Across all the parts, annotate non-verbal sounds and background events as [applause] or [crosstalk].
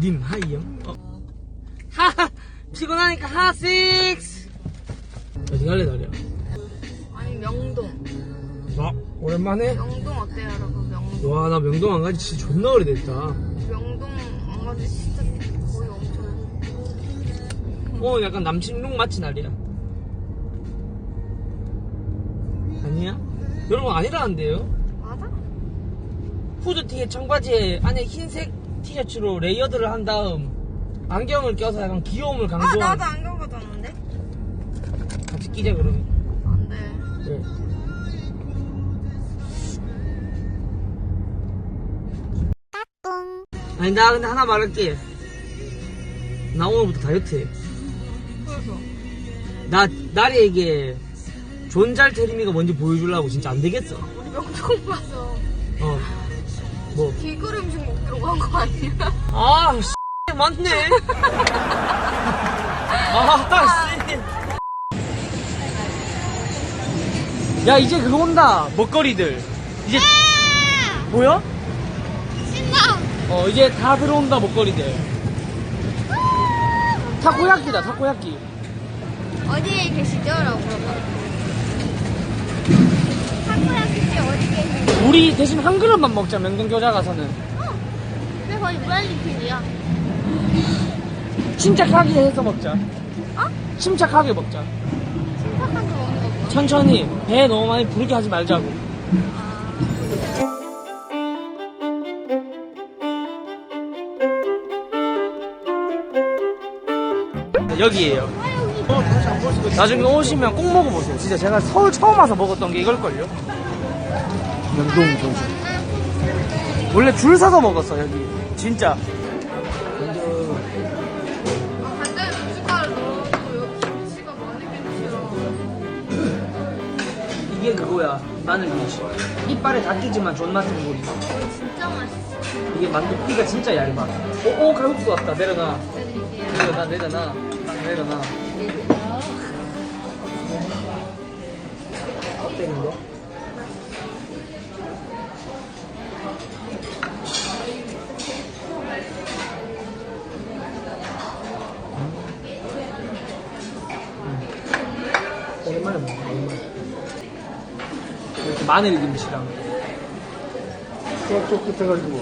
님 하이영? 어. 하하 피곤하니까 하식스 어디 갈래 다리야? 아니 명동 아 오랜만에? 명동 어때요 여러분 명동 와 나 명동 안 가지 진짜 존나 오래됐다 명동 안 가지 진짜 거의 엄청 오늘 약간 남친룩 마치 날이야 아니야? 여러분 아니라는데요? 맞아? 후드티에 청바지에 안에 흰색 티셔츠로 레이어드를 한 다음 안경을 껴서 약간 귀여움을 아 강조한 나도 안경 가져왔는데? 같이 끼자 그러면. 안돼. 네. 아니 나 근데 하나 말할게. 나 오늘부터 다이어트 해. 그래서? 나 나리에게 존잘 테리미가 뭔지 보여주려고 진짜 안 되겠어. 우리 명동 가서. 어 뭐 비글 음식 먹기로 간 거 아니야? 아, 씨, 맞네. 아, 씨. 야, 이제 그거 온다. 먹거리들. 이제, 보여? 신나! 어, 이제 다 들어온다, 먹거리들. 타코야끼다, 타코야끼. 어디에 계시죠? 라고 물어봐 우리 대신 한 그릇만 먹자, 명동교자 가서는. 근데 거의 무한리필이야 침착하게 해서 먹자. 어? 침착하게 먹자. 침착한 거 먹는 거 뭐? 천천히. 배 너무 많이 부르게 하지 말자고. 여기에요. 나중에 오시면 꼭 먹어보세요. 진짜 제가 서울 처음 와서 먹었던 게 이걸걸요? 명동 동수. 원래 줄 서서 먹었어, 여기. 진짜. 이게 그거야. 마늘 김치. 이빨에 닿기지만 존맛 생고리. 진짜 맛있어 이게 만두 피가 진짜 얇아. 오, 오, 갈국수 왔다. 내려놔. 내려놔, 내려놔. 딱 내려놔. 어때는데? 오랜만에 먹네, 오랜만에. 이렇게 마늘 김치랑. 쫄깃쫄깃해가지고.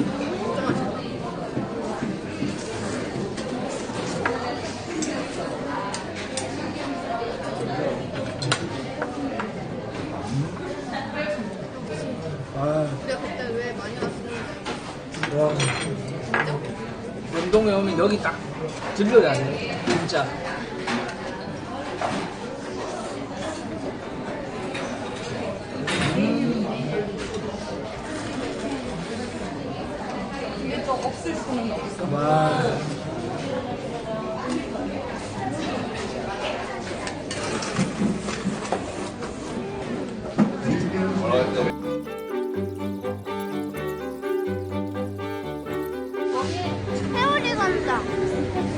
아, 근데 그때 왜 많이 왔었는데 와. 명동에 오면 여기 딱 들려야 돼. 진짜.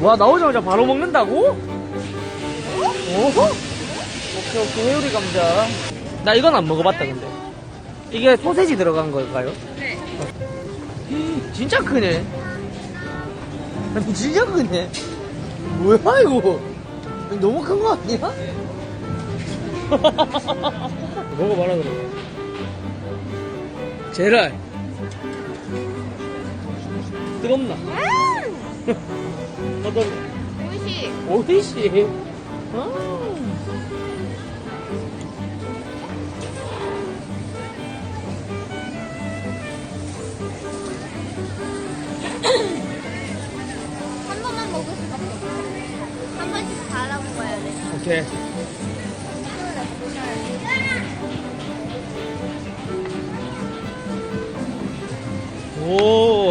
와, 나오자마자 바로 먹는다고? 오호? 오케이, 오케이. 회오리 감자. 나 이건 안 먹어봤다, 근데. 이게 소세지 들어간 걸까요? 네 진짜 크네. 진짜 크네. 뭐야, 이거? 너무 큰 거 아니야? [laughs] 먹어봐라, 그래. 제랄. 뜨겁나? [laughs] 어떤, 오이시 오이씨. 아. 한 번만 먹을 수밖에 없어 한 번씩 다 알아먹어야 돼 오케이. 오.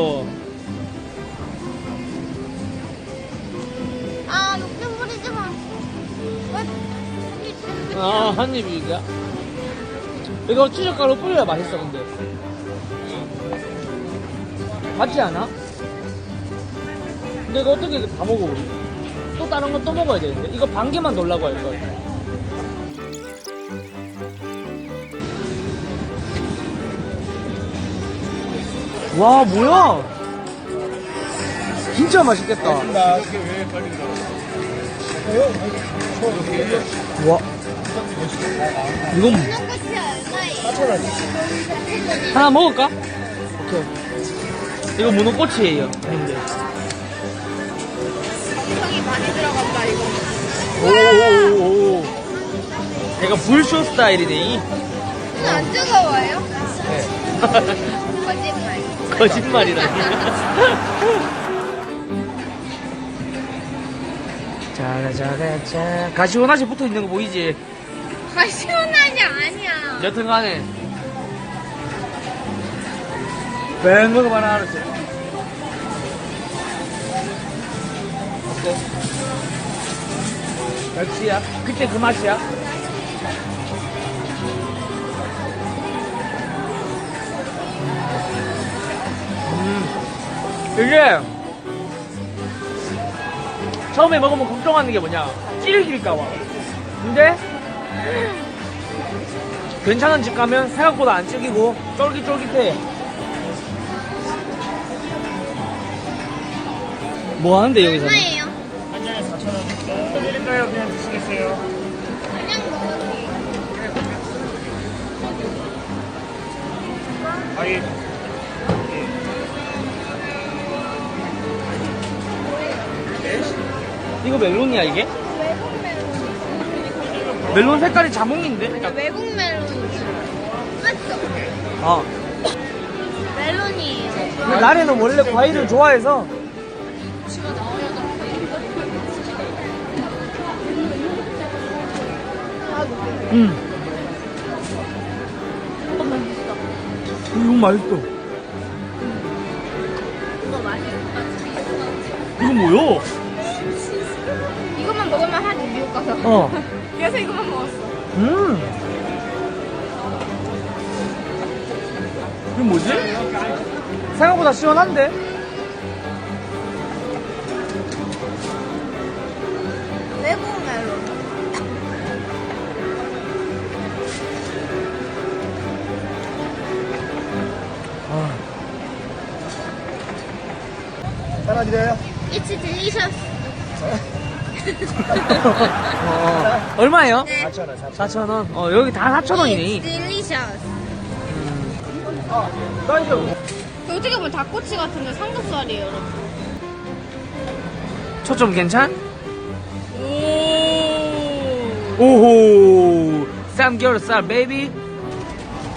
아, 한 입이야? 이거 치즈가루 뿌려야 맛있어, 근데. 맞지 않아? 근데 이거 어떻게 다 먹어, 우리? 또 다른 건 또 먹어야 되는데? 이거 반 개만 넣으려고 할걸. 와, 뭐야? 진짜 맛있겠다. 와. 이건 얼마예요? 하나 먹을까? 오케이. 이거 문어꼬치예요. 형님들. 엄청이 많이 들어간다 이거. 오오오오. 얘가 불쇼 스타일이네. 손안 뜨거워요? 네. 거짓말. [laughs] 거짓말이라니. [laughs] 자자자자. 가시 원하시 붙어 있는 거 보이지? 가시원하지 아니야. 여튼 간에. 뱅 먹어봐라, 알았지? 어때? 역시야? 그때 그 맛이야? 음, 이게 처음에 먹으면 걱정하는 게 뭐냐? 찌르길까봐. 근데 괜찮은 집 가면 생각보다 안 찌기고 쫄깃쫄깃해. 뭐 하는데 여기서? 얼마예요? 한 잔에 4,000원 드릴까요? 그냥 드시겠어요? 그냥 먹을게요. 아예 이거 멜론이야 이게? 멜론. 색깔이 자몽인데? 그러니까 외국 멜론이죠. 맞죠? 어. 멜론이에요. 근데 나래는 원래 과일을 좋아해서 음. 이거 맛있어. 이거 맛있어. 이거 뭐야? 이것만 먹으면 하지 미국 가서. 어. [laughs] 그래서 이것만 먹었어. 음. 이거 뭐지? 생각보다 시원한데? 외국 멜론. 아. 하나 드려요? It's delicious. 어, 얼마예요? 네. 4,000원 4,000원 4,000원. 어, 여기 다 4,000원이네. It's delicious. 나이스. 어떻게 보면 닭꼬치 같은데 삼겹살이에요, 여러분. 초점 괜찮? 오. 오호. 삼겹살, 베이비.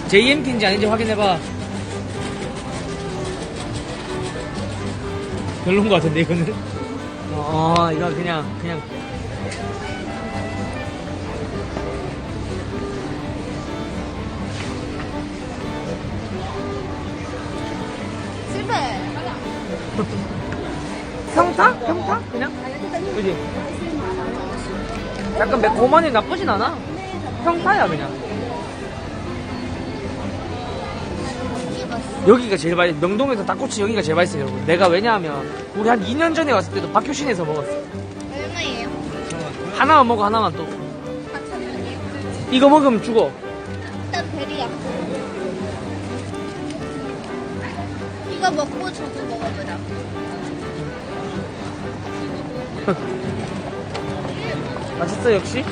JMP인지 아닌지 확인해봐. 별론 것 같은데, 이거는. 어, 이거 그냥, 그냥. 실패. [laughs] 평타? 평타? 그냥? 그지? 약간 매콤하니 나쁘진 않아. 평타야, 그냥. 여기가 제일 맛있, 명동에서 닭꼬치 여기가 제일 맛있어요, 여러분. 내가 왜냐하면, 우리 한 2년 전에 왔을 때도 박효신에서 먹었어. 얼마예요? 하나만 먹어, 하나만 또. 4,000원이요. 이거 먹으면 죽어. 일단 베리 약고. 이거 먹고 저거 먹어보자. 맛있어, 역시?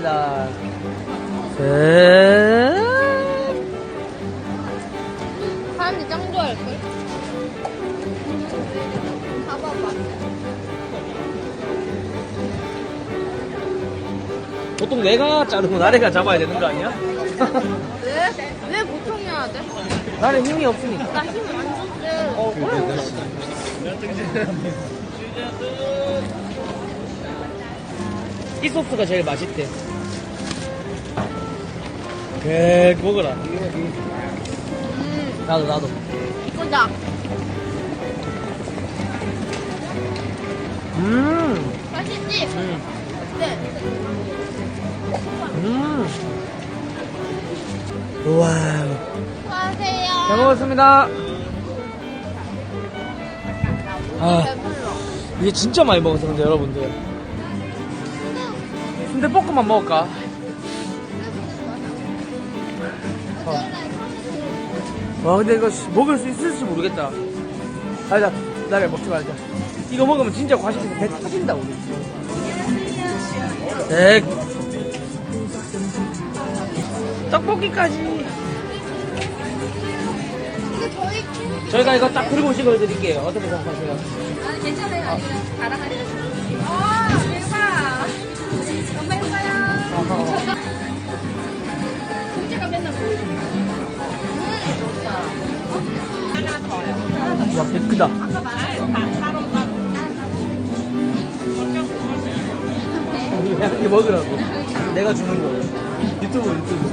닭꼬치다. 에 사람들이 짱 좋아할걸? 봐봐봐. 보통 내가 자르고 나래가 잡아야 되는 거 아니야? 왜? 왜 보통 해야 돼? 나는 힘이 없으니까. 나힘안 줬대. 어, 그래. [laughs] 이 소스가 제일 맛있대. 개 먹어라. 음, 나도 나도. 이거다. 음, 맛있지? 음, 네. 음. 우와. 수고하세요. 잘 먹었습니다. 아, 배불러. 이게 진짜 많이 근데 여러분들. 근데 볶음만 먹을까? 어. 와 근데 이거 씨, 먹을 수 있을지 모르겠다. 아니다, 나를 먹지 말자. 이거 먹으면 진짜 과식해서 배 터진다 우리. 네. 떡볶이까지. 저희가 이거 딱 그리고 찍어드릴게요. 어떻게 생각하세요? 아니 괜찮아요. 자랑하세요. 맨날 와, 배 크다. 이렇게 먹으라고. 내가 주는 거. 유튜브, 유튜브.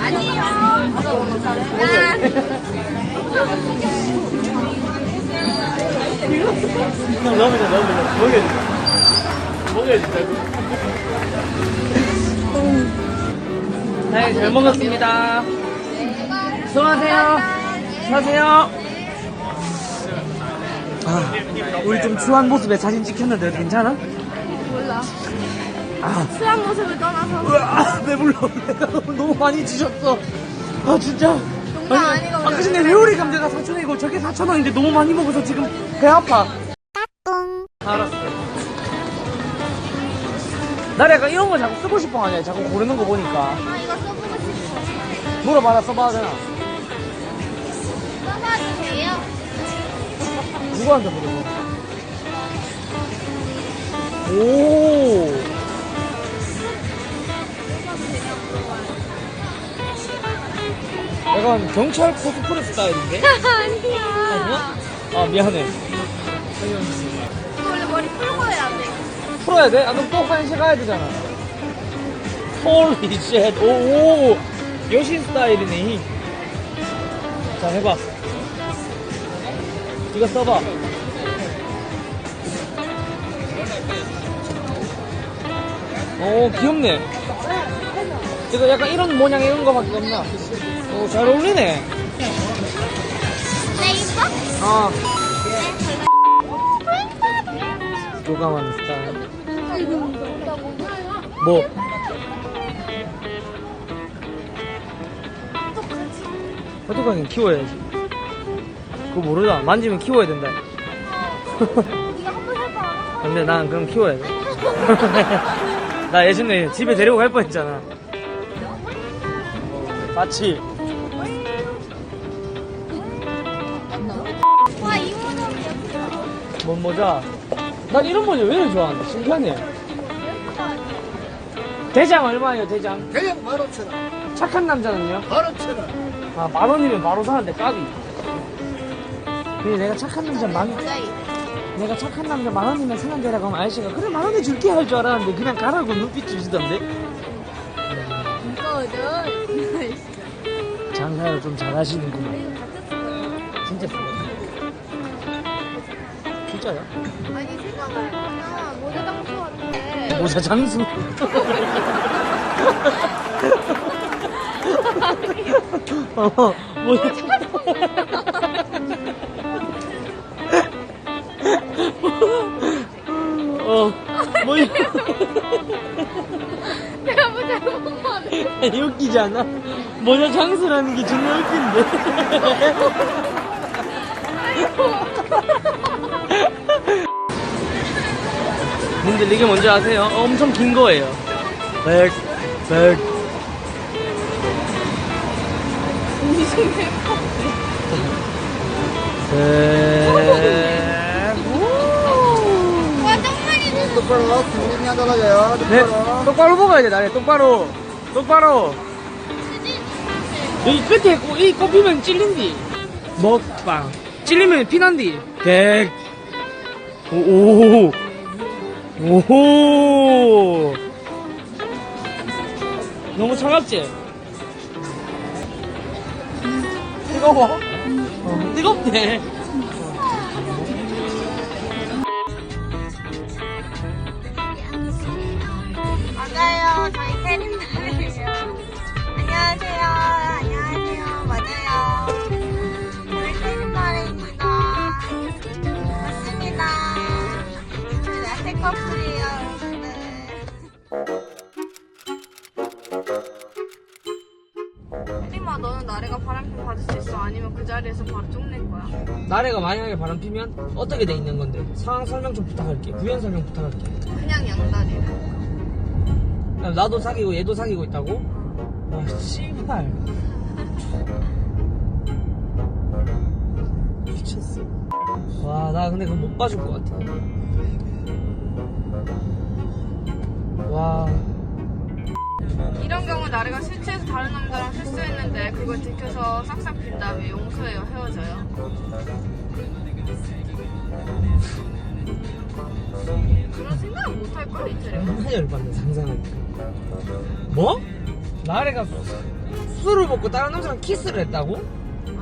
아니에요. 그냥 넣으면 넣으면 먹여야지. 먹여야지. 네, 잘 먹었습니다. 수고하세요. 수고하세요. 아, 우리 좀 추한 모습에 사진 찍혔는데 괜찮아? 몰라. 아, 수학 모습을 떠나서 으아, 배불러. 내가 [laughs] 너무 많이 지셨어. 아, 진짜. 아니고 아까 전에 회오리 감자가 4,000원이고 저게 4,000원인데 너무 많이 먹어서 지금 배 아파. 알았어. 나 약간 이런 거 자꾸 쓰고 싶어 하냐. 자꾸 고르는 거 보니까. 아 이거 써보고 싶어. 물어봐라, 써봐야 되나? 써봐도 돼요? 누구한테 물어봐. 오. 약간 경찰 코스프레 스타일인데? [laughs] 아니야. 아니야? 아, 미안해. 원래 머리 풀고 해야 돼. 풀어야 돼? 아, 그럼 또 화장실 가야 되잖아. 홀리 쉣. 오, 오. 여신 스타일이네. 자, 해봐. 이거 써봐. 오, 귀엽네. 이거 약간 이런 모양 이런 거밖에 없나? 오, 잘 어울리네. 네 이뻐? 아. 교감하는 스타일. 뭐? 어떡하긴 키워야지. 그거 모르다. 만지면 키워야 된다. [laughs] 근데 난 그럼 키워야 돼. [laughs] 나 예전에 집에 데리고 갈 뻔했잖아. 같이. 와 이모는 예쁘다. 뭔 모자? 난 이런 모자 왜 이렇게 좋아하는데? 신기하네. 대장 얼마예요, 대장? 대략 15,000원. 착한 남자는요? 15,000원. 아, 만 원이면 바로 사는데 까비. 근데 내가 착한 남자 만. 내가 착한 남자 만 원이면 사는 데라고 하면 아저씨가 그래 만 원에 줄게 할 줄 알았는데 그냥 가라고 눈빛 주시던데? 이거는 장사를 좀 잘하시는구나. 이거. 진짜 좋아. 진짜요? 아니 생각을 해보면 모자 장수 같아. 모자 장수. 어, 모자 어, 뭐야. 내가 모자 못 봤네. 웃기지 않아? 모자 장수라는 게 존나 웃긴데. 님들 이게 뭔지 아세요? 엄청 긴 거예요. 백, 백. 똑바로 하달라고요. 네, 똑바로. 똑바로 먹어야 돼, 나래. 똑바로. 똑바로. 여기 끝에 꼭, 이 꼽히면 찔린디. 먹방. 찔리면 피난디. 백. 오, 오. 오호. 너무 차갑지? 뜨거워? 어, 뜨겁네. 나래가 만약에 바람 피면 어떻게 돼 있는 건데? 상황 설명 좀 부탁할게. 구현 설명 부탁할게. 그냥 양다리를. 그럼 나도 사귀고 얘도 사귀고 있다고? 와, 씨발. 미쳤어. 와, 나 근데 그거 못 봐줄 것 같아. 와, 이런 경우 나래가 실체에서 다른 남자랑 실수했는데 그걸 들켜서 싹싹 빈 다음에 용서해요 헤어져요 그런 생각은 못할 걸 이태리 존나 열받네, 상상하니까. 뭐? 나래가 수- 술을 먹고 다른 남자랑 키스를 했다고?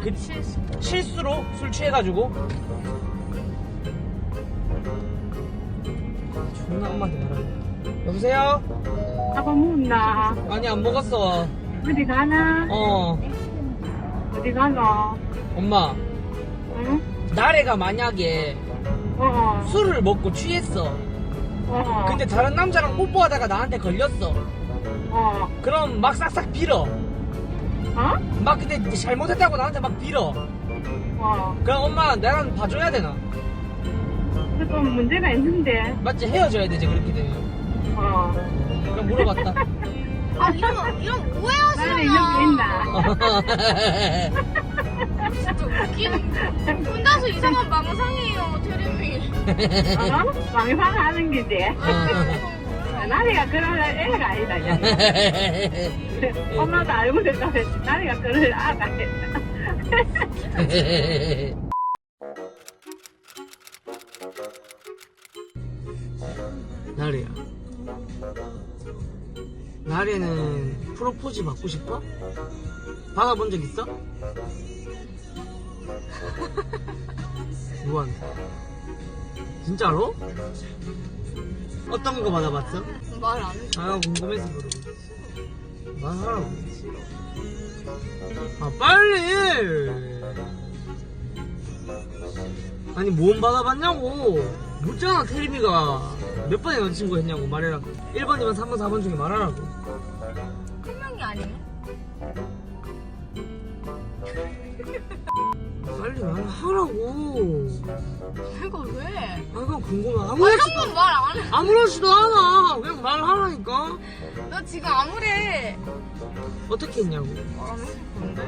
그 실수 실수로 술 취해가지고? 존나 엄마한테 말하네. 여보세요? 아빠 먹나? 아니, 안 먹었어. 어디 가나? 어, 어디 가노? 엄마. 응? 나래가 만약에 어, 술을 먹고 취했어. 어, 근데 다른 남자랑 뽀뽀하다가 나한테 걸렸어. 어, 그럼 막 싹싹 빌어. 어? 막 근데 잘못했다고 나한테 막 빌어. 어. 그럼 엄마 나랑 봐줘야 되나? 조금 문제가 있는데. 맞지? 헤어져야 되지, 그렇게 되면. 어. 그럼 물어봤다. 아 이런 이런 나는 오해하시나 여기 있나? 진짜 웃기는 혼자서 이상한 망상이에요 테레미 어? 망상하는 게지. 나리가 그런 애가 아니다. 야. [laughs] 엄마도 알고 있다면 나리가 그런 아가 아니다. [laughs] 프로포즈 받고 싶어? 받아본 적 있어? 누구한테? 진짜로? 어떤 거 받아봤어? 말 안 해. 아 궁금해서 물어봤어. 말하라고. 아 빨리. 아니 뭔 받아봤냐고. 묻잖아 테리미가 몇 번의 여자친구 했냐고 말해라. 1번이면 3번 4번 중에 말하라고. 하라고. 내가 왜? 아 그냥 궁금해. 아, 아무렇지도 이런 건 말 안 해. 아무렇지도 않아. 그냥 말하라니까. 너 지금 아무래 어떻게 했냐고. 안 해서 그런데?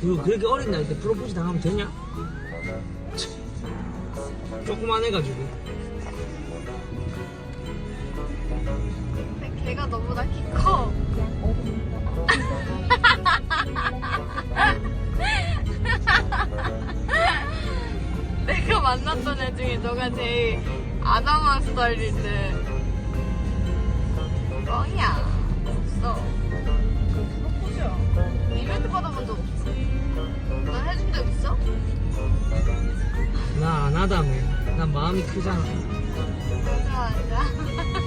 그리고 그렇게 어린 나이 때 프로포즈 당하면 되냐? 참, 조그만 해가지고. 근데 걔가 너보다 키 커. [laughs] [laughs] 내가 만났던 애 중에 너가 제일 아담한 스타일일 때. 뻥이야. 없어. 프로포즈야. 이벤트 받아본 적 없어. 난 해준 적 있어? 나 안 하다며. 난 마음이 크잖아. [laughs] 맞아, 맞아.